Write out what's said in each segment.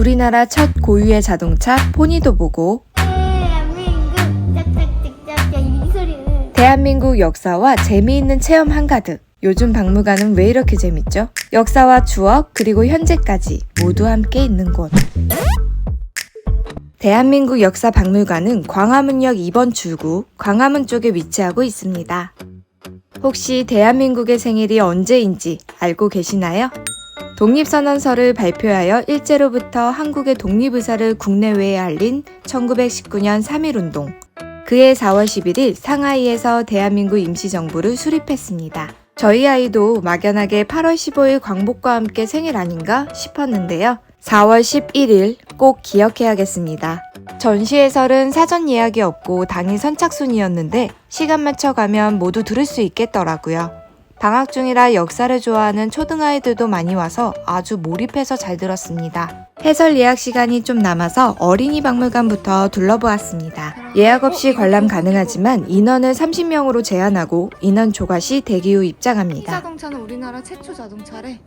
우리나라 첫 고유의 자동차 포니도 보고 대한민국 역사와 재미있는 체험 한가득. 요즘 박물관은 왜 이렇게 재밌죠? 역사와 추억, 그리고 현재까지 모두 함께 있는 곳. 대한민국 역사 박물관은 광화문역 2번 출구, 광화문 쪽에 위치하고 있습니다. 혹시 대한민국의 생일이 언제인지 알고 계시나요? 독립선언서를 발표하여 일제로부터 한국의 독립의사를 국내외에 알린 1919년 3.1운동. 그해 4월 11일 상하이에서 대한민국 임시정부를 수립했습니다. 저희 아이도 막연하게 8월 15일 광복과 함께 생일 아닌가 싶었는데요. 4월 11일 꼭 기억해야겠습니다. 전시해설은 사전 예약이 없고 당일 선착순이었는데 시간 맞춰 가면 모두 들을 수 있겠더라고요. 방학 중이라 역사를 좋아하는 초등아이들도 많이 와서 아주 몰입해서 잘 들었습니다. 해설 예약 시간이 좀 남아서 어린이 박물관부터 둘러보았습니다. 예약 없이 관람 가능하지만 인원을 30명으로 제한하고 인원 초과 시 대기 후이 입장합니다. 자동차는 우리나라 최초 자동차래.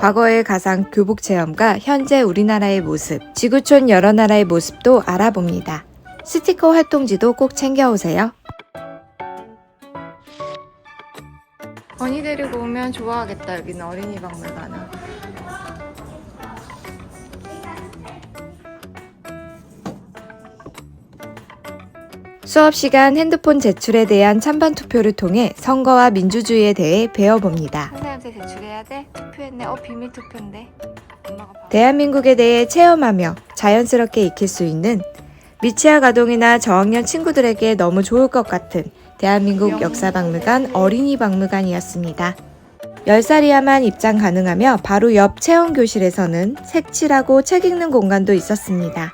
과거의 가상 교복 체험과 현재 우리나라의 모습, 지구촌 여러 나라의 모습도 알아봅니다. 스티커 활동지도 꼭 챙겨오세요. 언니 데리고 오면 좋아하겠다 여기는 어린이 박물관은. 수업 시간 핸드폰 제출에 대한 찬반 투표를 통해 선거와 민주주의에 대해 배워봅니다. 선생님한테 제출해야 돼? 투표했네. 어 비밀 투표인데. 대한민국에 대해 체험하며 자연스럽게 익힐 수 있는 미취학 아동이나 저학년 친구들에게 너무 좋을 것 같은 대한민국 역사박물관 어린이 박물관이었습니다. 10살이야만 입장 가능하며 바로 옆 체험교실에서는 색칠하고 책 읽는 공간도 있었습니다.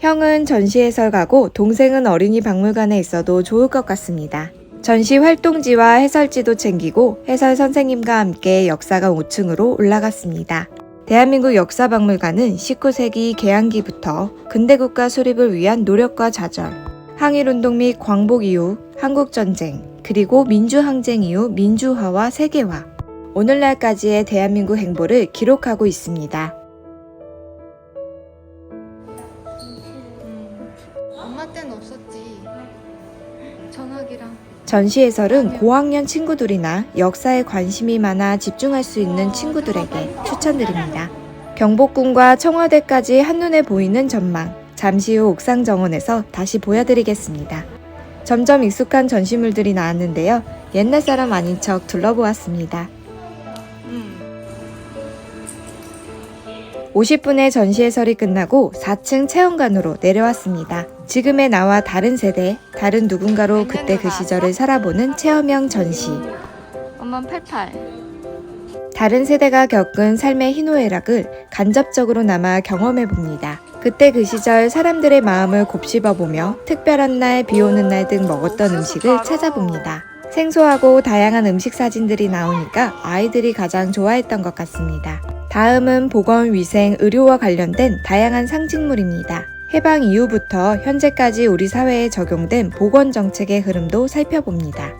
형은 전시 해설 가고 동생은 어린이 박물관에 있어도 좋을 것 같습니다. 전시 활동지와 해설지도 챙기고 해설 선생님과 함께 역사관 5층으로 올라갔습니다. 대한민국 역사박물관은 19세기 개항기부터 근대국가 수립을 위한 노력과 좌절, 항일운동 및 광복 이후 한국전쟁, 그리고 민주항쟁 이후 민주화와 세계화, 오늘날까지의 대한민국 행보를 기록하고 있습니다. 엄마 때는 없었지. 전화기랑. 전시 해설은 고학년 친구들이나 역사에 관심이 많아 집중할 수 있는 친구들에게 추천드립니다. 경복궁과 청와대까지 한눈에 보이는 전망. 잠시 후 옥상 정원에서 다시 보여드리겠습니다. 점점 익숙한 전시물들이 나왔는데요. 옛날 사람 아닌 척 둘러보았습니다. 50분의 전시 해설이 끝나고 4층 체험관으로 내려왔습니다. 지금의 나와 다른 세대, 다른 누군가로 그때 그 시절을 살아보는 체험형 전시. 엄마 88. 다른 세대가 겪은 삶의 희노애락을 간접적으로 남아 경험해 봅니다. 그때 그 시절 사람들의 마음을 곱씹어 보며 특별한 날, 비 오는 날 등 먹었던 음식을 찾아봅니다. 생소하고 다양한 음식 사진들이 나오니까 아이들이 가장 좋아했던 것 같습니다. 다음은 보건, 위생, 의료와 관련된 다양한 상징물입니다. 해방 이후부터 현재까지 우리 사회에 적용된 보건 정책의 흐름도 살펴봅니다.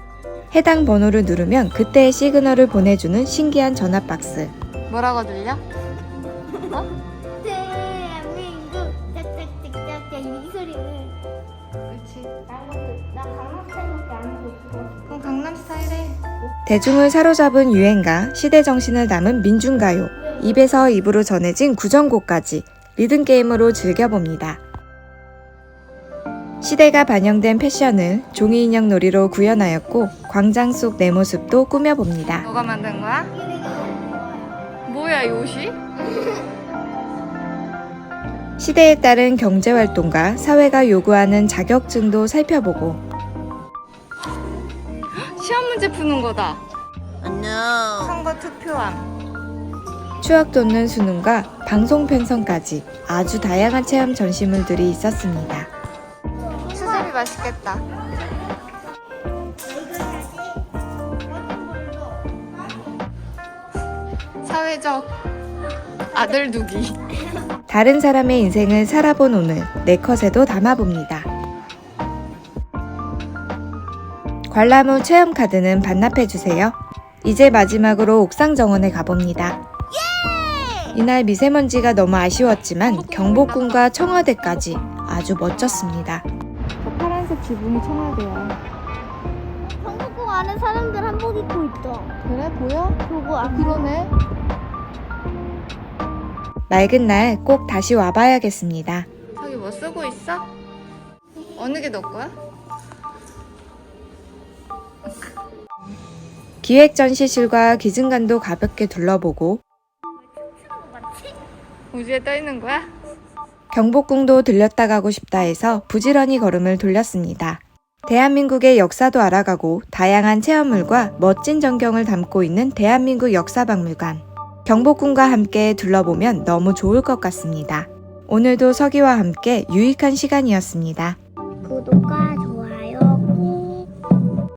해당 번호를 누르면 그때의 시그널을 보내주는 신기한 전화 박스. 뭐라고 들려? 대한민국 짝짝짝짝짝 이 소리는 그렇지. 나 강남스타일밖에 안 하고 있어 그럼 강남 스타일에. 대중을 사로잡은 유행가, 시대 정신을 담은 민중가요, 입에서 입으로 전해진 구전곡까지 리듬 게임으로 즐겨봅니다. 시대가 반영된 패션을 종이 인형 놀이로 구현하였고 광장 속 내 모습도 꾸며봅니다. 너가 만든 거야? 뭐야 이 옷이? 시대에 따른 경제 활동과 사회가 요구하는 자격증도 살펴보고 시험 문제 푸는 거다. 선거 투표함. 추억 돋는 수능과 방송 편성까지 아주 다양한 체험 전시물들이 있었습니다. 수제비 맛있겠다. 사회적 아들 두기. 다른 사람의 인생을 살아본 오늘 내 컷에도 담아봅니다. 관람 후 체험 카드는 반납해 주세요. 이제 마지막으로 옥상 정원에 가봅니다. 이날 미세먼지가 너무 아쉬웠지만 경복궁과 청와대까지 아주 멋졌습니다. 저 파란색 지붕이 청와대야. 경복궁 안에 사람들 한복 입고 있어. 그래 보여? 그거 안 그러네. 맑은 날 꼭 다시 와봐야겠습니다. 저기 뭐 쓰고 있어? 어느 게 너 거야? 기획 전시실과 기증관도 가볍게 둘러보고 우주에 떠 있는 거야? 경복궁도 들렸다 가고 싶다 해서 부지런히 걸음을 돌렸습니다. 대한민국의 역사도 알아가고 다양한 체험물과 멋진 전경을 담고 있는 대한민국 역사박물관. 경복궁과 함께 둘러보면 너무 좋을 것 같습니다. 오늘도 서기와 함께 유익한 시간이었습니다.